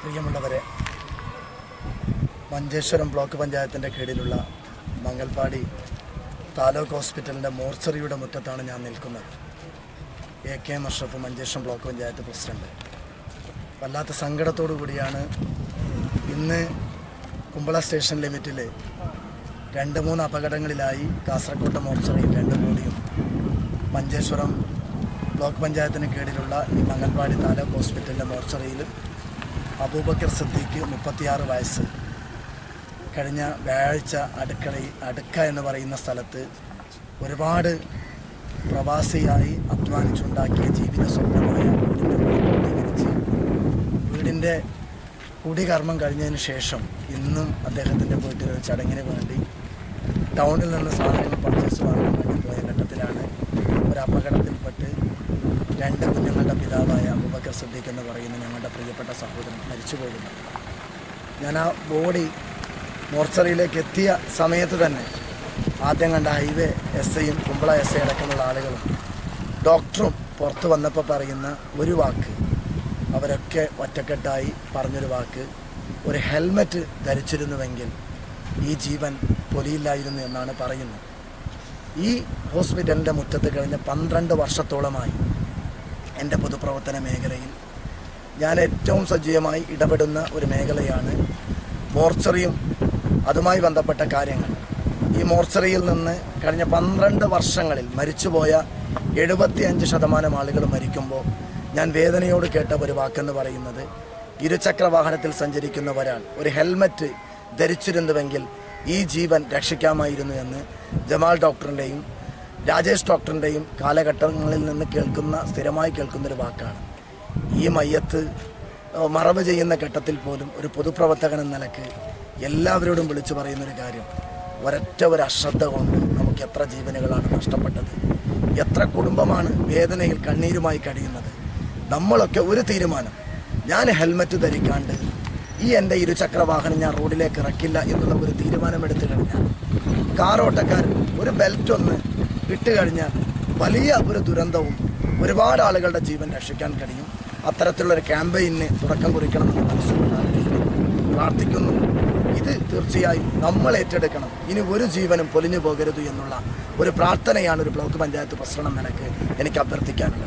പ്രിയമുള്ളവരെ മഞ്ചേശ്വരം ബ്ലോക്ക് പഞ്ചായത്തിന്റെ കീഴിലുള്ള മംഗൽപാടി താലൂക്ക് ഹോസ്പിറ്റലിന്റെ മോർച്ചറിയുടെ മുറ്റത്താണ് ഞാൻ നിൽക്കുന്നത്. A K M Ashraf Manjeshwaram block panchayat president. വല്ലാത്ത സങ്കടത്തോടു കൂടിയാണ് ഇന്ന് കുമ്പള സ്റ്റേഷൻ ലിമിറ്റിൽ രണ്ട് മൂന്ന് അപകടങ്ങളിലായി കാസർകോട്ടെ മോർച്ചറിയിൽ രണ്ട് ബോഡിയും മഞ്ചേശ്വരം ബ്ലോക്ക് പഞ്ചായത്തിന് കീഴിലുള്ള ഈ മംഗൽവാടി താലൂക്ക് ഹോസ്പിറ്റലിന്റെ മോർച്ചറിയിൽ അബൂബക്കർ സിദ്ദീഖ് മുപ്പത്തിയാറ് വയസ്സ്. കഴിഞ്ഞ വ്യാഴാഴ്ച അടുക്കളയിൽ അടുക്ക എന്ന് പറയുന്ന സ്ഥലത്ത് ഒരുപാട് പ്രവാസിയായി അധ്വാനിച്ചുണ്ടാക്കിയ ജീവിത സ്വപ്നമായ വീടിന്റെ പൂർത്തീകരിച്ച് വീടിന്റെ കുടികർമ്മം കഴിഞ്ഞതിന് ശേഷം ഇന്നും അദ്ദേഹത്തിന്റെ വീട്ടിൽ ചടങ്ങിന് വേണ്ടി ടൗണിൽ നിന്ന് സാധനങ്ങൾ പർച്ചേസ് വാങ്ങാൻ വേണ്ടി പോയ ഘട്ടത്തിലാണ് ഒരു അപകടത്തിൽപ്പെട്ട് രണ്ട് കുഞ്ഞുങ്ങളുടെ പിതാവായ അബൂബക്കർ സിദ്ദീഖ് എന്ന് പറയുന്ന ഞങ്ങളുടെ പ്രിയപ്പെട്ട സഹോദരൻ മരിച്ചു പോകുന്നു ഞാൻ ആ ബോഡി മോർച്ചറിയിലേക്ക് എത്തിയ സമയത്ത് തന്നെ ആദ്യം കണ്ട ഹൈവേ എസ് ഐയും കുമ്പള എസ് ഐ അടക്കമുള്ള ആളുകളും ഡോക്ടറും പുറത്ത് വന്നപ്പോൾ പറയുന്ന ഒരു വാക്ക് അവരൊക്കെ ഒറ്റക്കെട്ടായി പറഞ്ഞൊരു വാക്ക് ഒരു ഹെൽമറ്റ് ധരിച്ചിരുന്നുവെങ്കിൽ ഈ ജീവൻ പൊലിയില്ലായിരുന്നു എന്നാണ് പറയുന്നത്. ഈ ഹോസ്പിറ്റലിന്റെ മുറ്റത്ത് കഴിഞ്ഞ പന്ത്രണ്ട് വർഷത്തോളമായി എന്റെ പൊതുപ്രവർത്തന മേഖലയിൽ ഞാൻ ഏറ്റവും സജീവമായി ഇടപെടുന്ന ഒരു മേഖലയാണ് മോർച്ചറിയും അതുമായി ബന്ധപ്പെട്ട കാര്യങ്ങൾ. ഈ മോർച്ചറിയിൽ നിന്ന് കഴിഞ്ഞ പന്ത്രണ്ട് വർഷങ്ങളിൽ മരിച്ചുപോയ എഴുപത്തിയഞ്ച് ശതമാനം ആളുകൾ മരിക്കുമ്പോൾ ഞാൻ വേദനയോട് കേട്ട ഒരു വാക്കെന്ന് പറയുന്നത് ഇരുചക്ര വാഹനത്തിൽ സഞ്ചരിക്കുന്ന ഒരാൾ ഒരു ഹെൽമറ്റ് ധരിച്ചിരുന്നുവെങ്കിൽ ഈ ജീവൻ രക്ഷിക്കാമായിരുന്നു എന്ന് ജമാൽ ഡോക്ടറിന്റെയും രാജേഷ് ഡോക്ടറിന്റെയും കാലഘട്ടങ്ങളിൽ നിന്ന് കേൾക്കുന്ന സ്ഥിരമായി കേൾക്കുന്നൊരു വാക്കാണ്. ഈ മയ്യത്ത് മറവ് ചെയ്യുന്ന ഘട്ടത്തിൽ പോലും ഒരു പൊതുപ്രവർത്തകൻ എന്ന നിലയ്ക്ക് എല്ലാവരോടും വിളിച്ചു പറയുന്നൊരു കാര്യം ഒരൊറ്റ ഒരു അശ്രദ്ധ കൊണ്ട് നമുക്ക് എത്ര ജീവനുകളാണ് നഷ്ടപ്പെട്ടത്. എത്ര കുടുംബമാണ് വേദനയിൽ കണ്ണീരുമായി കഴിയുന്നത്. നമ്മളൊക്കെ ഒരു തീരുമാനം ഞാൻ ഹെൽമറ്റ് ധരിക്കാണ്ട് ഈ എന്റെ ഇരുചക്ര വാഹനം ഞാൻ റോഡിലേക്ക് ഇറക്കില്ല എന്നുള്ള ഒരു തീരുമാനമെടുത്തു കഴിഞ്ഞാൽ കാർ ഓട്ടക്കാരൻ ഒരു ബെൽറ്റ് ഒന്ന് ഇട്ട് കഴിഞ്ഞാൽ വലിയ ഒരു ദുരന്തവും ഒരുപാട് ആളുകളുടെ ജീവൻ രക്ഷിക്കാൻ കഴിയും. അത്തരത്തിലുള്ളൊരു ക്യാമ്പയിന് തുടക്കം കുറിക്കണമെന്ന് മനസ്സുകൊണ്ട് ആഗ്രഹിക്കുന്നു. പ്രാർത്ഥിക്കുന്നു. ഇത് തീർച്ചയായും നമ്മൾ ഏറ്റെടുക്കണം. ഇനി ഒരു ജീവനും പൊലിഞ്ഞു പോകരുത് എന്നുള്ള ഒരു പ്രാർത്ഥനയാണ് ഒരു ബ്ലോക്ക് പഞ്ചായത്ത് പ്രസിഡന്റ് നിലയ്ക്ക് എനിക്ക് അഭ്യർത്ഥിക്കാനുള്ളത്.